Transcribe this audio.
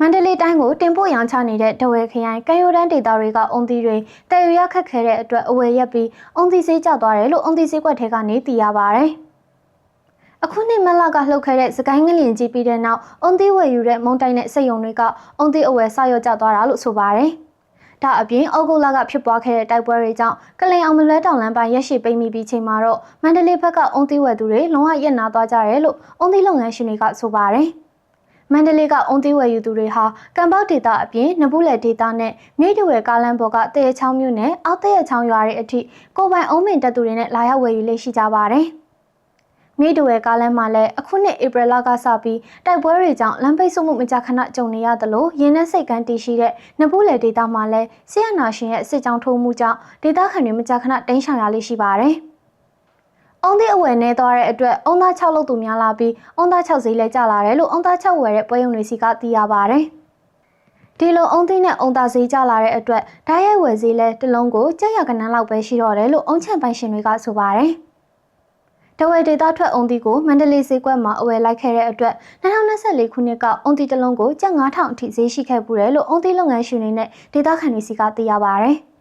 မန္တလေးတိုင်းကိုတင်ပို့ရောင်းချနေတဲ့တဝဲခရိုင်ကံရိုးတန်းဒေသတွေကအုံသီးတွေတည်ရခက်ခဲတဲ့အတွက်အဝယ်ရက်ပြီးအုံသီးစေးကျသွားတယ်လို့အုံသီးစေးကွက်ထဲကနေသိရပါဗျ။အခုနှစ်မလကလှုပ်ခဲတဲ့စကိုင်းငလျင်ကြီးပြီးတဲ့နောက်အုံသီးဝယ်ယူတဲ့မုံတိုင်းနဲ့စက်ရုံတွေကအုံသီးအဝယ်ဆရော့ကျသွားတာလို့ဆိုပါတယ်။ဒါအပြင်ဩဂုတ်လကဖြစ်ပွားခဲ့တဲ့တိုက်ပွဲတွေကြောင့်ကလိန်အောင်မလွဲတောင်လမ်းပိုင်းရက်ရှိပိတ်မိပြီးချိန်မှာတော့မန္တလေးဘက်ကအုံသီးဝယ်သူတွေလုံးဝရက်နာသွားကြတယ်လို့အုံသီးလုပ်ငန်းရှင်တွေကဆိုပါတယ်။ မန္တလေးကအုံသီးဝယ်ယူသူတွေဟာကံပေါက်ဒေတာအပြင်နဘူးလေဒေတာနဲ့မြိတ်တဝယ်ကားလမ်းပေါ်ကတရေချောင်းမြို့နယ်အောက်တရေချောင်းရွာတွေအထိကိုယ်ပိုင်အုံးမင်တပ်သူတွေနဲ့လာရောက်ဝယ်ယူလေးရှိကြပါတယ်။မြိတ်တဝယ်ကားလမ်းမှာလည်းအခုနှစ်ဧပြီလကစပြီးတိုက်ပွဲတွေကြောင့်လမ်းပိတ်ဆို့မှုမကြာခဏကြုံနေရသလိုရင်းနှက်စိတ်ကန်းတည်ရှိတဲ့နဘူးလေဒေတာမှာလည်းဆီယနာရှင်ရဲ့စစ်ကြောင်းထိုးမှုကြောင့်ဒေတာခံတွေမကြာခဏတင်းရှောင်ရလေးရှိပါတယ်။ အုံးသည့်အဝယ်နေသွားတဲ့အတွက်အုံသား6လောက်သူများလာပြီးအုံသား6ဈေးလဲကျလာတယ်လို့အုံသား6ဝယ်တဲ့ပွဲရုံတွေစီကသိရပါဗျ။ဒီလိုအုံသီးနဲ့အုံသားဈေးကျလာတဲ့အတွက်ဓာတ်ရိုက်ဝယ်ဈေးလဲတစ်လုံးကိုကျက်ရကနန်းလောက်ပဲရှိတော့တယ်လို့အုံချန်ပိုင်ရှင်တွေကဆိုပါတယ်။တဝဲဒေတာထွက်အုံသီးကိုမန္တလေးဈေးကွက်မှာအဝယ်လိုက်ခဲ့တဲ့အတွက်2024ခုနှစ်ကအုံသီးတစ်လုံးကိုကျပ်9000အထိဈေးရှိခဲ့ပူတယ်လို့အုံသီးလုပ်ငန်းရှင်တွေနဲ့ဒေတာခံတွေစီကသိရပါဗျ။